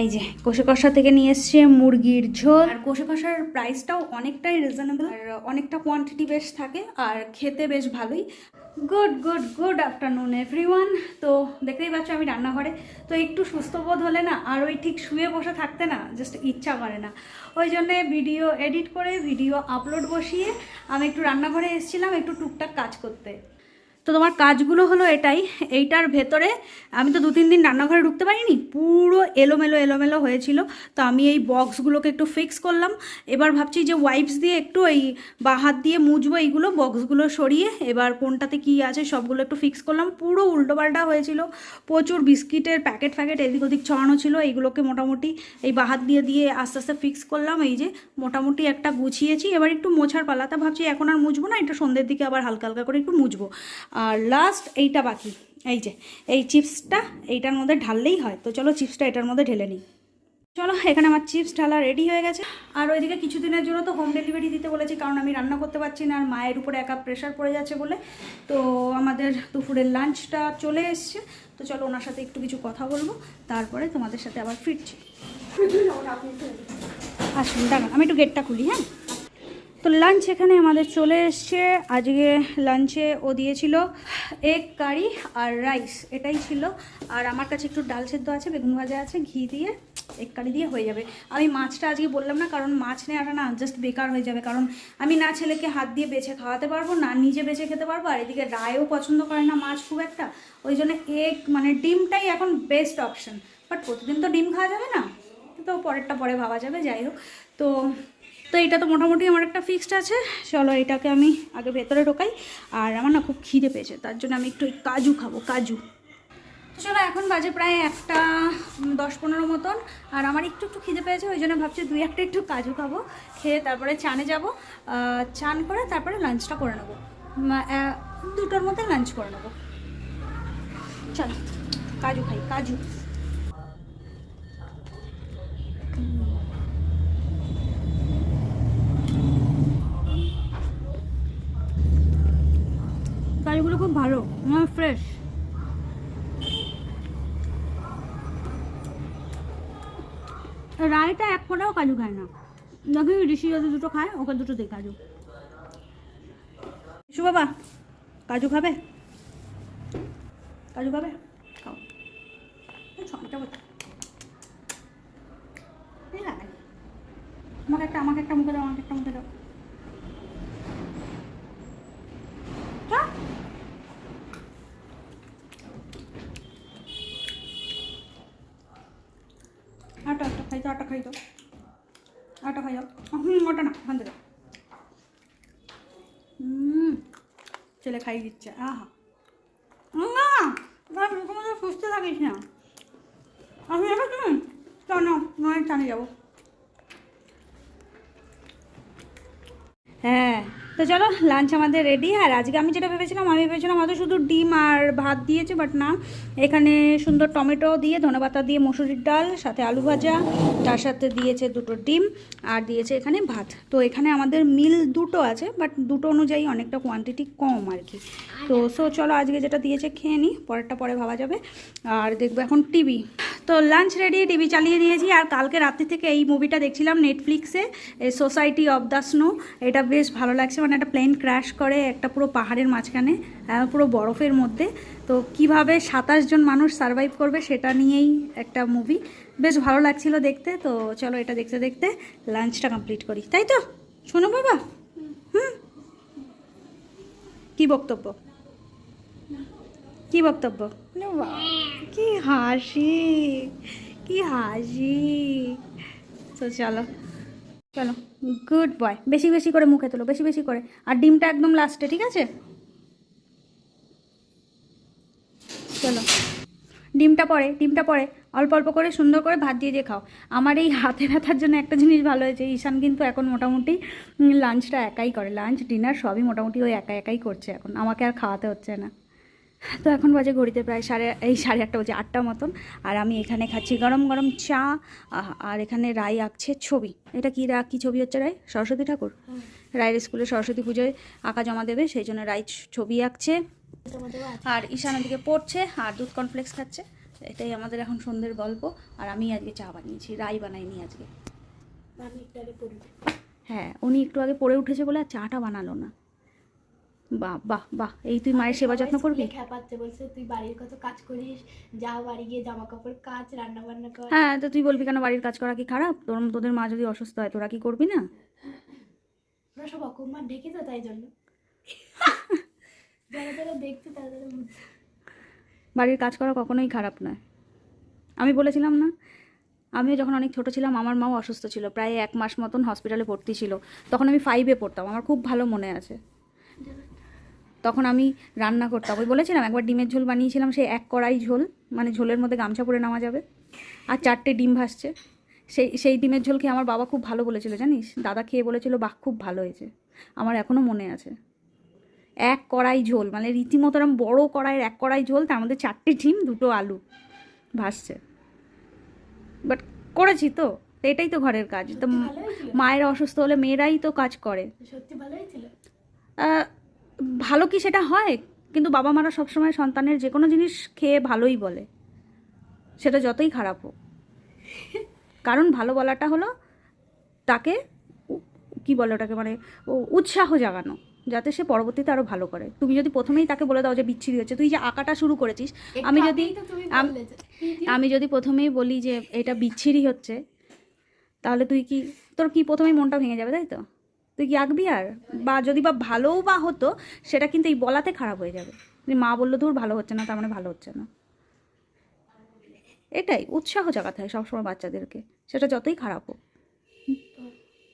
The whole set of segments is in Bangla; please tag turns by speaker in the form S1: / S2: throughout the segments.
S1: এই যে, কষে কষা থেকে নিয়ে এসছে মুরগির ঝোল। আর কষে কষার প্রাইসটাও অনেকটাই রিজনেবল আর অনেকটা কোয়ান্টিটি বেশ থাকে, আর খেতে বেশ ভালোই। Good good good afternoon everyone তো দেখতেই পাচ্ছ আমি রান্নাঘরে। তো একটু সুস্থ বোধ হলে না, আর ওই ঠিক শুয়ে বসে থাকতে না জাস্ট ইচ্ছা করে না। ওই জন্যে ভিডিও এডিট করে ভিডিও আপলোড বসিয়ে আমি একটু রান্নাঘরে এসেছিলাম, একটু টুকটাক কাজ করতে। তো তোমার কাজগুলো হলো এটাই, এইটার ভেতরে আমি তো দু তিন দিন রান্নাঘরে ঢুকতে পারিনি, পুরো এলোমেলো এলোমেলো হয়েছিল। তো আমি এই বক্সগুলোকে একটু ফিক্স করলাম, এবার ভাবছি যে ওয়াইপস দিয়ে একটু এই বা হাত দিয়ে মুজবো এইগুলো, বক্সগুলো সরিয়ে, এবার কোনটাতে কি আছে সবগুলো একটু ফিক্স করলাম। পুরো উল্টোপাল্টা হয়েছিল, প্রচুর বিস্কিটের প্যাকেট ফ্যাকেট এদিক ওদিক ছড়ানো ছিল, এইগুলোকে মোটামুটি এই বা হাত দিয়ে দিয়ে আস্তে আস্তে ফিক্স করলাম। এই যে মোটামুটি একটা গুছিয়েছি, এবার একটু মোছার পালা, তা ভাবছি এখন আর মুছবো না, একটু সন্ধ্যের দিকে আবার হালকা হালকা করে একটু মুছবো আর লাস্ট এইটা বাকি, এই যে, এই চিপসটা এইটার মধ্যে ঢাললেই হয়। তো চলো চিপসটা এটার মধ্যে ঢেলে নিই। চলো, এখানে আমার চিপস ঢালা রেডি হয়ে গেছে। আর ওইদিকে কিছুদিনের জন্য তো হোম ডেলিভারি দিতে বলেছি, কারণ আমি রান্না করতে পারছি না, আর মায়ের উপরে একা প্রেশার পড়ে যাচ্ছে বলে। তো আমাদের দুপুরের লাঞ্চটা চলে এসছে। তো চলো ওনার সাথে একটু কিছু কথা বলব, তারপরে তোমাদের সাথে আবার ফিরছি। আসুন, দাঁড়ান, আমি একটু গেটটা খুলি হ্যাঁ? তো লাঞ্চ এখানে আমাদের চলে এসছে। আজকে লাঞ্চে ও দিয়েছিল এগ কারি আর রাইস এটাই ছিল। আর আমার কাছে একটু ডাল সেদ্ধ আছে, বেগুন ভাজা আছে, ঘি দিয়ে এগ কারি দিয়ে হয়ে যাবে। আমি মাছটা আজকে বললাম না, কারণ মাছ নেওয়াটা না জাস্ট বেকার হয়ে যাবে। কারণ আমি না ছেলেকে হাত দিয়ে বেছে খাওয়াতে পারব, না নিজে বেছে খেতে পারব, আর এদিকে রায়ও পছন্দ করে না মাছ খুব একটা। ওই জন্য এগ মানে ডিমটাই এখন বেস্ট অপশন বাট প্রতিদিন তো ডিম খাওয়া যাবে না, তো পরেরটা পরে ভাবা যাবে, যাই হোক। তো তো এটা তো মোটামুটি আমার একটা ফিক্সড আছে। চলো এটাকে আমি আগে ভেতরে ঢোকাই। আর আমার না খুব খিদে পেয়েছে, তার জন্য আমি একটু কাজু খাব, কাজু। তো চলো এখন বাজে প্রায় একটা দশ পনেরো মতন। আর আমার একটু একটু খিদে পেয়েছে, ওই জন্য ভাবছি দুই একটা একটু কাজু খাব। খেয়ে তারপরে চানে যাব। চান করে তারপরে লাঞ্চটা করে নেব। দুটোর মধ্যে লাঞ্চ করে নেব। চলো, কাজু খাই, কাজু কাজুগুলো খুব ভালো ফ্রেশ রায়টা এক ফোটাও কাজু খায় না। দেখি ঋষি যদি দুটো খায়, ওকে দুটো দিই কাজু। শিশু বাবা, কাজু খাবে? কাজু খাবে? খাও। ছটা বোঝা আমাকে একটা আমাকে একটা মুখে দাও, আমাকে একটা মুখে দাও। আটা আটা খাই দাও আটা খাই দাও হুম ওটা না ওখান থেকে হুম ছেলে খাই দিচ্ছে আহা না তোমাদের সুস্থ থাকিস না আমি যাব তুমি চল না নয় টানে হ্যাঁ তো চলো লাঞ্চ আমাদের রেডি আর আজকে আমি যেটা ভেবেছিলাম, আমি ভেবেছিলাম হয়তো শুধু ডিম আর ভাত দিয়েছে বাট না। এখানে সুন্দর টমেটো দিয়ে ধনেপাতা দিয়ে মসুরির ডাল, সাথে আলু ভাজা, তার সাথে দিয়েছে দুটো ডিম, আর দিয়েছে এখানে ভাত। তো এখানে আমাদের মিল দুটো আছে বাট দুটো অনুযায়ী অনেকটা কোয়ান্টিটি কম আর কি। তো সো চলো আজকে যেটা দিয়েছে খেয়ে নিই পরেরটা পরে ভাবা যাবে। আর দেখব এখন টিভি তো লাঞ্চ রেডি টিভি চালিয়ে দিয়েছি। আর কালকে রাত্রি থেকে এই মুভিটা দেখছিলাম নেটফ্লিক্সে সোসাইটি অফ দ্য স্নো এটা বেশ ভালো লাগছে মানে একটা প্লেন ক্র্যাশ করে একটা পুরো পাহাড়ের মাঝখানে পুরো বরফের মধ্যে তো কীভাবে সাতাশ জন মানুষ সারভাইভ করবে সেটা নিয়েই একটা মুভি বেশ ভালো লাগছিল দেখতে তো চলো এটা দেখতে দেখতে লাঞ্চটা কমপ্লিট করি। তাই তো? শোনো বাবা। হুম। কি বক্তব্য? কি বক্তব্য? কি হাসি কি হাসি। তো চলো চলো। গুড বয় বেশি বেশি করে মুখে তোলো, বেশি বেশি করে। আর ডিমটা একদম লাস্টে ঠিক আছে? চলো। ডিমটা পরে ডিমটা পরে। অল্প অল্প করে সুন্দর করে ভাত দিয়ে দিয়ে খাও। আমার এই হাতে ব্যথার জন্য একটা জিনিস ভালো হয়েছে। ঈশান কিন্তু এখন মোটামুটি লাঞ্চটা একাই করে। লাঞ্চ ডিনার সবই মোটামুটি ওই একা একাই করছে এখন। আমাকে আর খাওয়াতে হচ্ছে না। তো এখন বাজে ঘড়িতে প্রায় সাড়ে এই সাড়ে আটটা বাজে আটটা মতন। আর আমি এখানে খাচ্ছি গরম গরম চা আর এখানে রায় আঁকছে ছবি। এটা কি রা কী ছবি হচ্ছে রায় সরস্বতী ঠাকুর? রায়ের স্কুলে সরস্বতী পুজোয় আঁকা জমা দেবে সেই জন্য রায় ছবি আঁকছে। আর ঈশান ওদিকে পড়ছে আর দুধ কর্নফ্লেক্স খাচ্ছে। এটাই আমাদের এখন সন্ধ্যের গল্প। আর আমি আজকে চা বানিয়েছি রাই বানাইনি আজকে। হ্যাঁ উনি একটু আগে পড়ে উঠেছে বলে আর চাটা বানালো না। বাহ বাহ বাহ। এই তুই মায়ের সেবা যত্ন করবি?
S2: বলছে তুই বাড়ির কত কাজ করিস? যা বাড়ি গিয়ে জামা কাপড় কাজ রান্না বান্না কর।
S1: হ্যাঁ তো তুই বলবি কেন বাড়ির কাজ করা কি খারাপ? তোর তোদের মা যদি অসুস্থ হয় তোরা কি করবি না?
S2: ওরা সব অকুমার ঢেকে তো তাই জন্য। যারা যারা দেখছে তারা তারা
S1: বাড়ির কাজ করা কখনোই খারাপ নয়। আমি বলেছিলাম না? আমিও যখন অনেক ছোট ছিলাম আমার মাও অসুস্থ ছিল। প্রায় এক মাস মতন হসপিটালে ভর্তি ছিল। তখন আমি ফাইভে পড়তাম। আমার খুব ভালো মনে আছে। তখন আমি রান্না করতাম। ওই বলেছিলাম একবার ডিমের ঝোল বানিয়েছিলাম সেই এক কড়াই ঝোল মানে ঝোলের মধ্যে গামছা পরে নেওয়া যাবে। আর চারটে ডিম ভাসছে সেই সেই ডিমের ঝোল খেয়ে আমার বাবা খুব ভালো বলেছিল জানিস? দাদা খেয়ে বলেছিল বাহ খুব ভালো হয়েছে। আমার এখনও মনে আছে। এক কড়াই ঝোল মানে রীতিমতো এরম বড় কড়াইয়ের এক কড়াই ঝোল তার মধ্যে চারটে ডিম দুটো আলু ভাসছে বাট করেছি তো এটাই তো ঘরের কাজ। তো মায়ের অসুস্থ হলে মেয়েরাই তো কাজ করে।
S2: সত্যি ভালো হয়েছিল
S1: আহ, ভালো কি সেটা হয়? কিন্তু বাবা মারা সবসময় সন্তানের যে কোনো জিনিস খেয়ে ভালোই বলে। সেটা যতই খারাপ হোক। কারণ ভালো বলাটা হলো তাকে কি বলে ওটাকে? মানে ও- উৎসাহ জাগানো যাতে সে পরবর্তীতে আরও ভালো করে। তুমি যদি প্রথমেই তাকে বলে দাও যে বিচ্ছিরি হচ্ছে তুই যে আঁকাটা শুরু করেছিস আমি যদি আমি যদি প্রথমেই বলি যে এটা বিচ্ছিরি হচ্ছে তাহলে তুই কি তোর কি প্রথমেই মনটা ভেঙে যাবে তাই তো? তুই কি আঁকবি আর? বা যদি বা ভালোও বা হতো, সেটা কিন্তু এই বলাতে খারাপ হয়ে যাবে। মা বলল ধর ভালো হচ্ছে না, তার মানে ভালো হচ্ছে না। এটাই, উৎসাহ জাগাতে হয় সবসময় বাচ্চাদেরকে। সেটা যতই খারাপ হোক।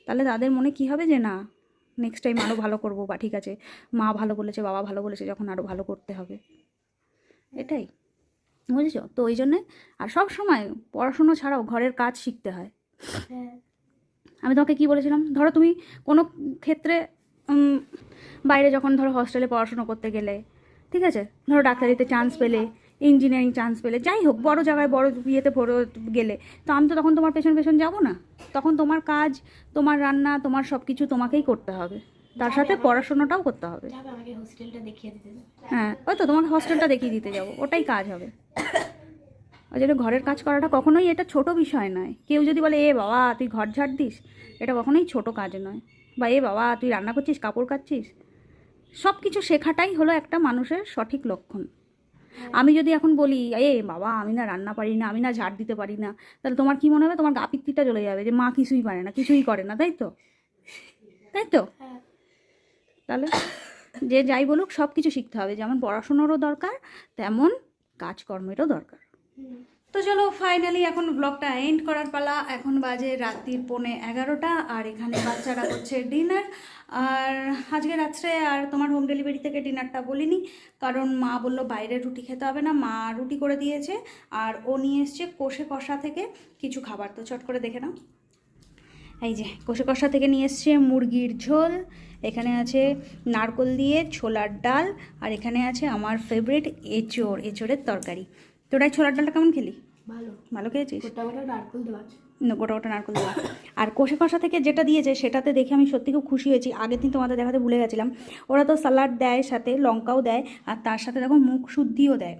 S1: তাহলে তাদের মনে কি হবে যে, না নেক্সট টাইম আরও ভালো করব, বা ঠিক আছে, মা ভালো বলেছে, বাবা ভালো বলেছে, যখন আরও ভালো করতে হবে। এটাই, বুঝেছ? তো ওই জন্যে, আর সব সময় পড়াশুনো ছাড়াও ঘরের কাজ শিখতে হয়।
S2: হ্যাঁ।
S1: আমি তোমাকে কি বলেছিলাম? ধরো তুমি কোনো ক্ষেত্রে বাইরে যখন ধরো হস্টেলে পড়াশুনো করতে গেলে ঠিক আছে? ধরো ডাক্তারিতে চান্স পেলে ইঞ্জিনিয়ারিং চান্স পেলে যাই হোক বড় জায়গায় বড় ইয়েতে পড়ে গেলে তো আমি তো তখন তোমার পেছন পেছন যাব না। তখন তোমার কাজ তোমার রান্না তোমার সব কিছু তোমাকেই করতে হবে। তার সাথে পড়াশোনাটাও করতে হবে। হ্যাঁ ওই তো তোমাকে হস্টেলটা দেখিয়ে দিতে যাব ওটাই কাজ হবে। ওই জন্য ঘরের কাজ করাটা কখনোই এটা ছোট বিষয় নয়। কেউ যদি বলে এ বাবা তুই ঘর ঝাড় দিস? এটা কখনোই ছোট কাজ নয়। বা এ বাবা তুই রান্না করছিস কাপড় কাচ্ছিস? সব কিছু শেখাটাই হলো একটা মানুষের সঠিক লক্ষণ। আমি যদি এখন বলি এ বাবা আমি না রান্না পারি না আমি না ঝাড় দিতে পারি না তাহলে তোমার কি মনে হবে? তোমার গাপিত্তিটা চলে যাবে যে মা কিছুই পারে না কিছুই করে না তাই তো? তাই তো?
S2: হ্যাঁ।
S1: তাহলে যে যাই বলুক সব কিছু শিখতে হবে। যেমন পড়াশুনোরও দরকার তেমন কাজকর্মেরও দরকার। তো চলো ফাইনালি এখন ব্লগটা এন্ড করার পালা। এখন বাজে রাত্রির পৌনে এগারোটা, আর এখানে বাচ্চারা করছে ডিনার আর আজকে রাত্রে আর তোমার হোম ডেলিভারি থেকে ডিনারটা বলিনি, কারণ মা বলল বাইরে রুটি খেতে হবে না, মা রুটি করে দিয়েছে, আর ও নিয়ে এসছে কষে কষা থেকে কিছু খাবার। তো চট করে দেখে নাও। এই যে, কষে কষা থেকে নিয়ে এসছে মুরগির ঝোল, এখানে আছে নারকল দিয়ে ছোলার ডাল, আর এখানে আছে আমার ফেভারিট এঁচোড়, এঁচোড়ের তরকারি। এই ছোলার ডালটা কেমন খেলি?
S2: ভালো।
S1: ভালো খেয়েছিস?
S2: গোটা গোটা নারকল দেওয়া
S1: না, গোটা গোটা নারকল দেওয়া আর কষে কষা থেকে যেটা দিয়েছে সেটাতে দেখে আমি সত্যি খুব খুশি হয়েছি। আগের দিন তোমাদের দেখাতে ভুলে গেছিলাম। ওরা তো স্যালাড দেয় সাথে লঙ্কাও দেয় আর তার সাথে দেখো মুখ শুদ্ধিও দেয়।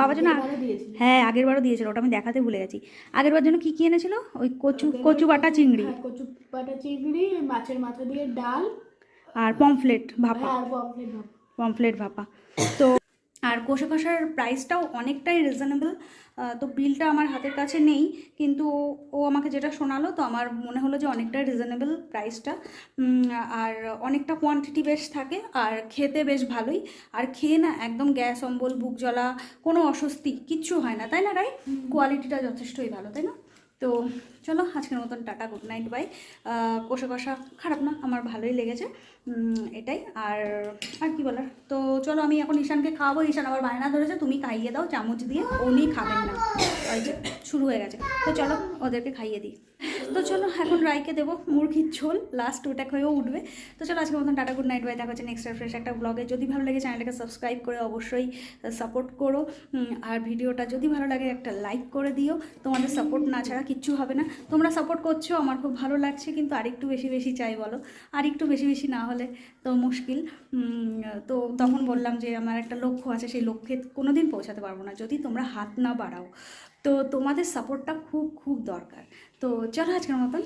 S1: বাবা যেন হ্যাঁ আগের বারও দিয়েছিল ওটা আমি দেখাতে ভুলে গেছি। আগের বার জন্য কী কী এনেছিল? ওই কচু কচু বাটা চিংড়ি।
S2: হ্যাঁ, কচু বাটা চিংড়ি মাছের মাথা দিয়ে ডাল।
S1: আর পমফ্লেট ভাপা।
S2: আর পমফ্লেট
S1: ভাপা। তো আর কষে কষার প্রাইসটাও অনেকটাই রিজনেবল তো বিলটা আমার হাতের কাছে নেই কিন্তু ও আমাকে যেটা শোনালো তো আমার মনে হলো যে অনেকটাই রিজনেবল প্রাইসটা আর অনেকটা কোয়ান্টিটি বেশ থাকে আর খেতে বেশ ভালোই। আর খেয়ে না একদম গ্যাস অম্বল বুক জ্বলা কোনো অস্বস্তি কিচ্ছু হয় না তাই না রাই? কোয়ালিটিটা যথেষ্টই ভালো তাই না? তো চলো আজকের মতন টাটা গুড নাইট বাই কষা কষা খারাপ না, আমার ভালোই লেগেছে। এটাই। আর আর কি বলার? তো চলো আমি এখন ঈশানকে খাওয়াবো। ঈশান আবার বায়না ধরেছে, তুমি খাইয়ে দাও, চামচ দিয়ে। উনি খাবেন না। শুরু হয়ে গেছে। তো চলো ওদেরকে খাইয়ে দিই। তো চলো এখন রাইকে দেবো মুরগির ঝোল। লাস্ট ওটা হয়েও উঠবে। তো চলো আজকের মতন টাটা গুড নাইট বাই দেখা হচ্ছে নেক্সট ফ্রেশ একটা ব্লগে যদি ভালো লাগে চ্যানেলটাকে সাবস্ক্রাইব করে অবশ্যই সাপোর্ট করো। আর ভিডিওটা যদি ভালো লাগে একটা লাইক করে দিও। তোমাদের সাপোর্ট না ছাড়া কিচ্ছু হবে না। তোমরা সাপোর্ট করছ, আমার খুব ভালো লাগছে, কিন্তু আরেকটু বেশি বেশি চাই বলো। আর একটু বেশি বেশি না হলে তো মুশকিল। তো তখন বললাম যে আমার একটা লক্ষ্য আছে, সেই লক্ষ্যে কোনো দিন পৌঁছাতে পারব না। যদি তোমরা হাত না বাড়াও তো তোমাদের সাপোর্টটা খুব খুব দরকার। তো চলো আজকের মতন